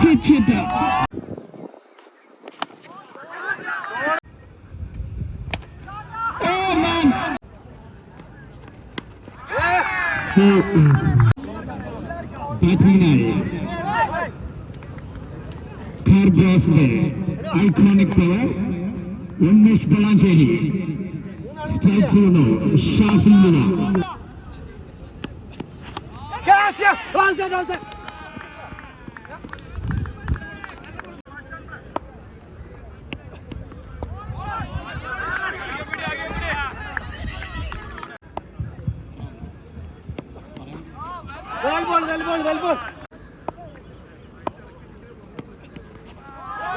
Switch it down. Oh man. Iconic power. Unmesh Balancheri. Strike ছিল Shafi Meena Well ball, well ball, well ball.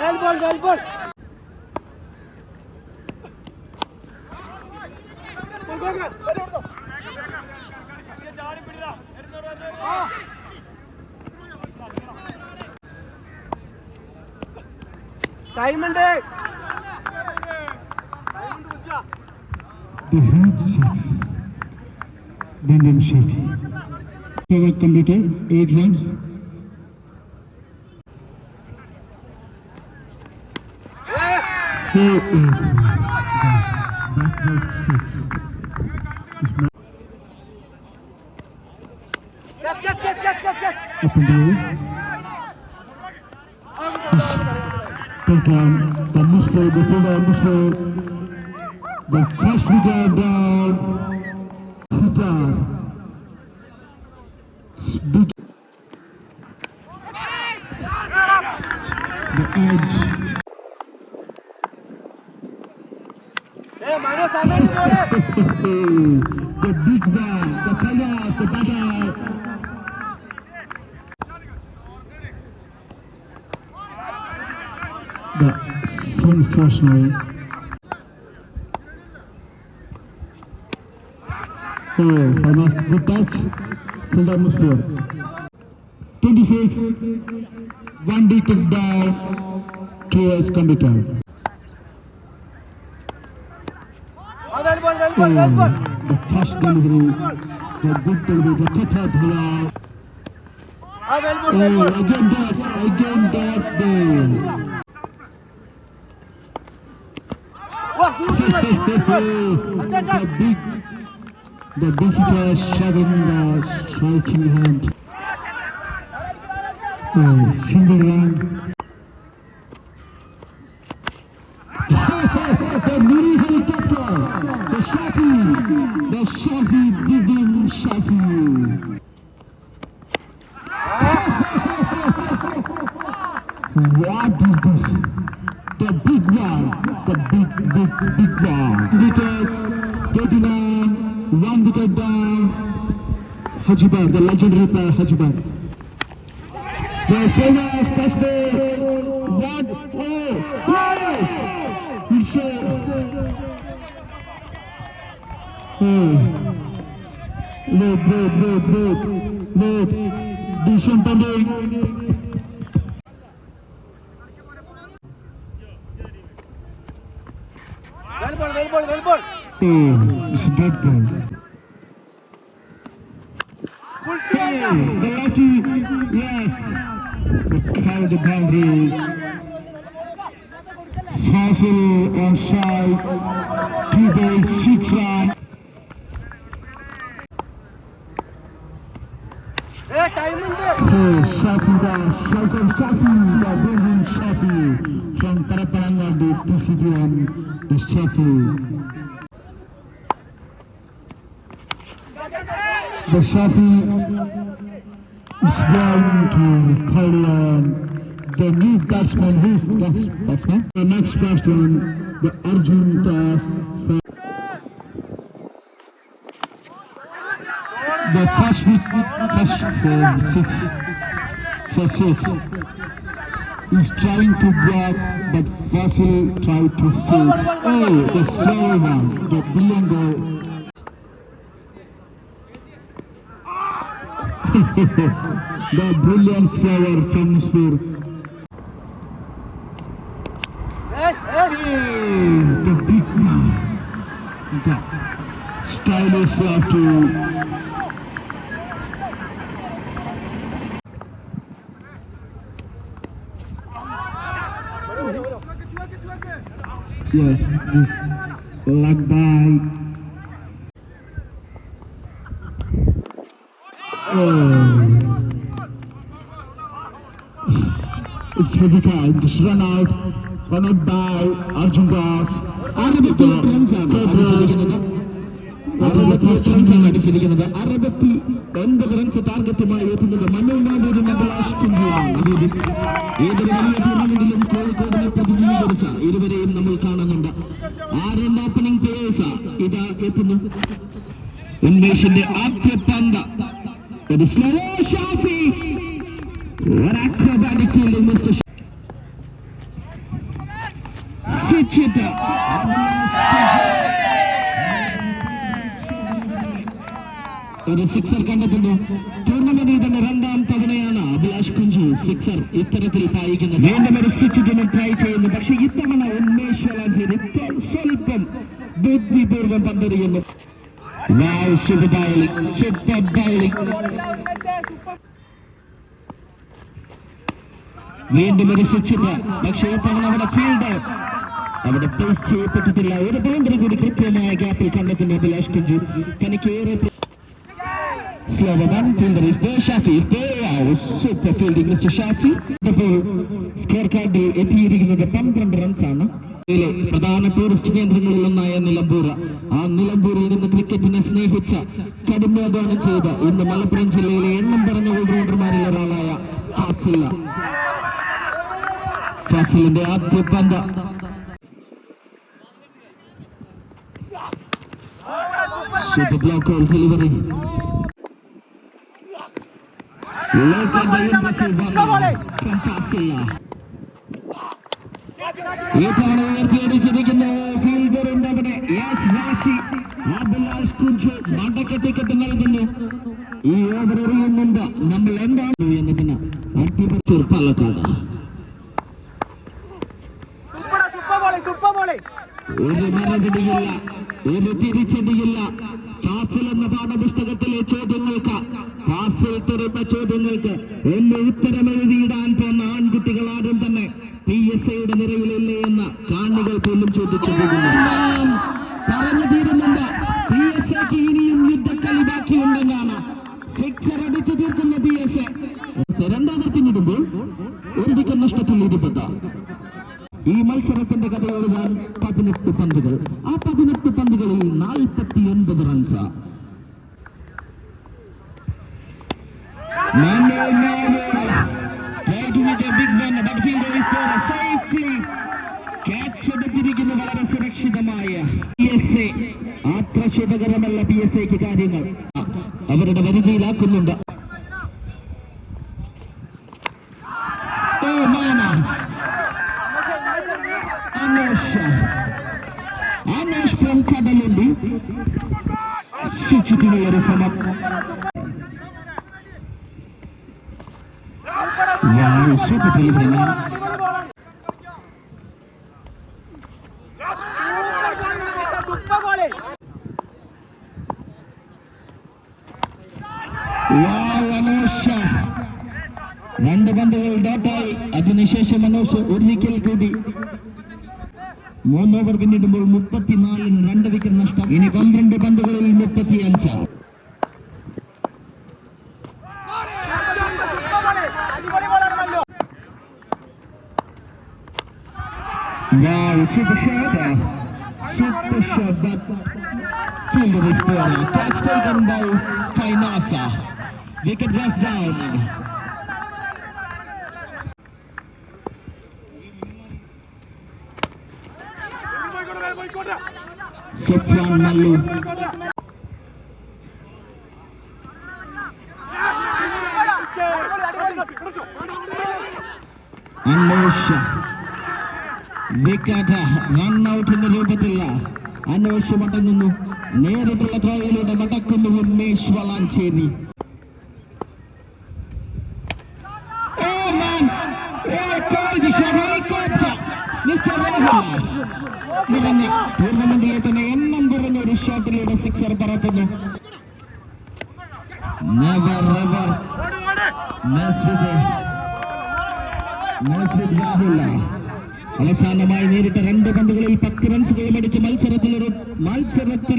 Well ball, well ball. Time ഉണ്ട് The huge six. Bindem Shafi. Cover completed. Eight runs. Four eight. Backward six. Catch, catch, catch, catch, catch, catch. Up and down. the Muslim, the Muslim, the first brigade down, Futa. The edge. the big man, the fellas. Saşna'yı. Oh, Sanas, good touch. Full-time 26, one D kick down, two is. Oh, the first delivery, the good delivery, the cut-out. Oh, again that, again that. The big, the big hitter shoving the striking hand. Oh, single run. the mini helicopter, the Shafi, the Shafi, Bigin Shafi. What is this? The big one, the big, big, big one. Wicket, 39, one wicket down. Hajibar, the legendary player Hajibar. The famous first ball, one, oh, oh! It's a, oh. Look, look, look, look, look. Decent. It's a dead ball. The lefty, yes, the boundary. Fasil on side, two six run. Shafidah, Shaitan Shafi, the Benjamin Shafi from Tarapalanga, the PCB the Shafi. The Shafi is going to Thailand. The new batsman, who is the batsman? The next batsman, the Arjun Das. The first week, first uh, six, so six. He's trying to block, but Fasil tried to save. Oh, the slow one, the billion the brilliant flower from. ഏ ഏ Hey, the big one. The stylish love to Yes, this leg by. It's heavy time. Just run out. Run out by Arjun Das. അറുപത്തി അടിച്ചിരിക്കുന്നത് അറുപത്തി ഒൻപത് runs ടാർഗറ്റുമായി എത്തുന്നത് മനു മാവൂരും അഭിലാഷ് കുഞ്ചുമാണ് ഏതൊരു വലിയ ടൂർണമെന്റിലും കോഴിക്കോടിനെ പ്രതിനിധീകരിച്ച ഇരുവരെയും നമ്മൾ കാണുന്നുണ്ട്. ആരെ ഓപ്പണിംഗ് പ്ലേയേഴ്സ് ഇതാ എത്തുന്നു. ഉന്മേഷിന്റെ ആദ്യ പന്ത് ഒരു സ്ലോ ഷാഫി ഒരു acrobatic fielding, Mr. Sh- Switch it up. ഒരു സിക്സർ കണ്ടെത്തുന്നു. ടൂർണമെന്റിൽ തന്നെ രണ്ടാം തവണയാണ് അഭിലാഷ് കുഞ്ചു സിക്സർ ഇത്തരത്തിൽ പായിക്കുന്നത്. വീണ്ടും ഒരു സിക്സ് ട്രൈ ചെയ്യുന്നു. പക്ഷേ ഇത്തവണ ഉന്മേഷ് വലാഞ്ചേരി ഇപ്പോൾ സ്വല്പം ബുദ്ധിപൂർവം പന്തെറിയുന്നു. ബൗളിംഗ് വീണ്ടും ഒരു സിക്സിന് പക്ഷേ ഇത്തവണ അവിടെ ഫീൽഡ് അവിടെ പ്ലേസ് ചെയ്യപ്പെട്ടിട്ടില്ല. ഒരു ബൗണ്ടറി കൂടി കൃത്യമായ ഗ്യാപ്പിൽ കണ്ടെത്തുന്ന അഭിലാഷ് കുഞ്ചു. തനിക്ക് ഏറെ One, fielder is there, Shafi is there, wow, super fielding Mr. Shafi. ഇപ്പോൾ സ്കോർ കാർഡിൽ എത്തിയിരിക്കുന്നത് പന്ത്രണ്ട് റൺസാണ് ഇതിലെ പ്രധാന ടൂറിസ്റ്റ് കേന്ദ്രങ്ങളിലൊന്നായ നിലമ്പൂർ ആ നിലമ്പൂരിൽ നിന്ന് ക്രിക്കറ്റിനെ സ്നേഹിച്ച കഠിനാധ്വാനം ചെയ്ത ഇന്ന് മലപ്പുറം ജില്ലയിലെ എണ്ണം പറഞ്ഞ ഓൾറൗണ്ടർമാരിൽ ഒരാളായ ഫാസില്ല ഫാസിലിന്റെ ആദ്യ പന്ത് സൂപ്പർ ബ്ലോക്ക് ഡെലിവറി ഈ തവണ ഫീൽഡറിന്റെ അവിടെ യെസ് വാഷി അഭിലാഷ് കുഞ്ചു മടക്കട്ടിക്കറ്റ് നൽകുന്നു ഈ ഓവർ എറിയുന്നുണ്ട് നമ്മൾ എന്താണ് എന്നതിന് അട്ടിപത്തൂർ പാലക്കാട് ഒരു മറുപടിയില്ല ഒരു പാഠപുസ്തകത്തിലെ ചോദ്യങ്ങൾക്ക് ക്ലാസ്സിൽ തരുന്ന ചോദ്യങ്ങൾക്ക് ഒന്ന് ഉത്തരം എഴുതിയിടാൻ പോന്ന ആൺകുട്ടികൾ ആരും തന്നെ പി എസ് ഐയുടെ നിരയിലില്ലേ എന്ന് കാണികൾ പോലും ചോദിച്ചു പറഞ്ഞു തീരുന്നുണ്ട് പി എസ് എക്ക് ഇനിയും യുദ്ധക്കളി ബാക്കിയുണ്ടെന്നാണ്. സിക്സർ അടിച്ചു തീർക്കുന്ന പി എസ് എ രണ്ടാം വർക്കിനിടുമ്പോൾ ഒരു വിക്കറ്റ് നഷ്ടത്തിൽ ഇരുപത് ഈ മത്സരത്തിന്റെ കഥ എഴുതാൻ പതിനെട്ട് പന്തുകൾ. ആ പതിനെട്ട് പന്തുകളിൽ നാൽപ്പത്തി ഒൻപത് റൺസ് എടുത്തിരിക്കുന്നു വളരെ സുരക്ഷിതമായ പി എസ് എ ആത്രശുഭകരമല്ല പി എസ് എക്ക് കാര്യങ്ങൾ. അവരുടെ പരിധിയിലാക്കുന്നുണ്ട് ഓ മാന. Anesh. Anesh from Kadalundi. ശിക്ഷിക്കുന്ന ഒരു ശ്രമം Wow, super delivery, man. Super ബോളി Wow, അനോഷ രണ്ട് പന്തുകൾ ഡോട്ടായി അതിനുശേഷം അനോഷ് ഒരു വിക്കൽ കൂടി മൂന്നോവർ പിന്നിടുമ്പോൾ മുപ്പത്തിനാലിന് രണ്ട് വിക്കറ്റ് നഷ്ടം. ഇനി പന്ത്രണ്ട് പന്തുകളിൽ മുപ്പത്തിയഞ്ച്. Wow, super shot. Super shot, but fielded corner. Catch taken by Kainasa. Wicket was down. Sofyan Malu. And Malaysia. Run എന്ന രൂപത്തിൽ അന്വേഷ മടങ്ങുന്നു നേരിട്ടുള്ള ത്രോയിലൂടെ മടക്കുന്നു ഉമേഷ് വളാഞ്ചേരി. Oh ടൂർണമെന്റിലെ തന്നെ എണ്ണം കുറഞ്ഞ ഒരു ഷോട്ടിലൂടെ സിക്സർ പറത്തുന്നു never mess with the mess with Rahul അവസാനമായി നേരിട്ട രണ്ട് പന്തുകളിൽ പത്ത് റൺസുകളും അടിച്ച് മത്സരത്തിൽ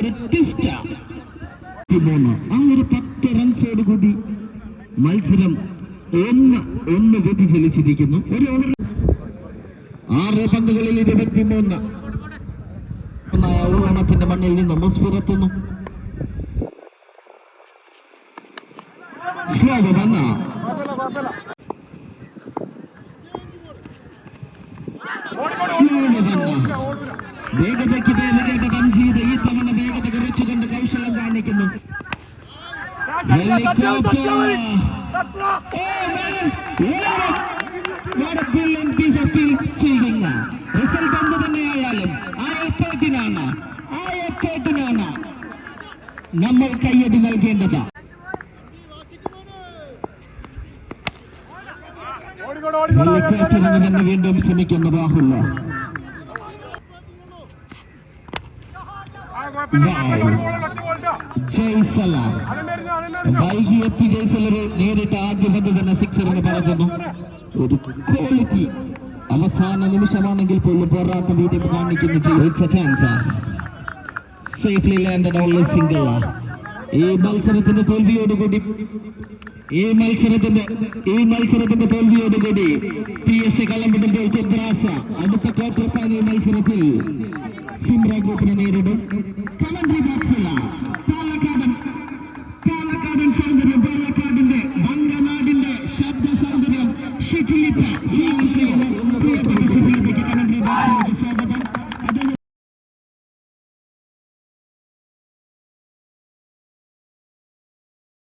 ഒരു ട്വിസ്റ്റ് മൂന്ന് ആ ഒരു പത്ത് റൺസോട് കൂടി മത്സരം ഒന്ന് ഒന്ന് വ്യതിചലിച്ചിരിക്കുന്നു ഒരു ഓവറിൽ ആറ് പന്തുകളിൽ ഇരുപത്തിമൂന്ന്. ഉള്ളണത്തിന്റെ മണ്ണിൽ നിന്ന് മുസ്ഫിറത്തുന്നു സ്ലോവ് വന്ന വേഗതയ്ക്ക് വേഗത കേട്ട ഈ തവണ വേഗത കുറച്ചുകൊണ്ട് കൗശലം കാണിക്കുന്നു! റിസൾട്ട് എന്ത് തന്നെയായാലും ആ എഫേർട്ടിനാണ് ആ എഫേർട്ടിനാണ് നമ്മൾ കയ്യടി നൽകേണ്ടത്. തന്നെ വീണ്ടും ശ്രമിക്കുന്നു രാഹുൽ ജയ്സല. വൈകി എത്തി ജയ്സലർ നേരിട്ട് ആദ്യ പന്ത് തന്നെ സിക്സറിന് പറക്കുന്നു ഒരു ക്വാളിറ്റി അവസാന നിമിഷമാണെങ്കിൽ പോലും പോരാട്ട വീര്യം കാണിക്കുന്നു സേഫ്ലി ലാൻഡ് ഓൺലി സിംഗിൾ ഈ മത്സരത്തിന്റെ തോൽവിയോടുകൂടി ഈ മത്സരത്തിന്റെ ഈ മത്സരത്തിന്റെ തോൽവിയോടുകൂടി പി എസ് സി കള്ളംപിടുമ്പോൾ കുബ്രാസ അടുത്ത ക്വാർട്ടർ ഫൈനൽ മത്സരത്തിൽ സിംറ ഗ്രൂപ്പിനെ നേരിടും. commentary by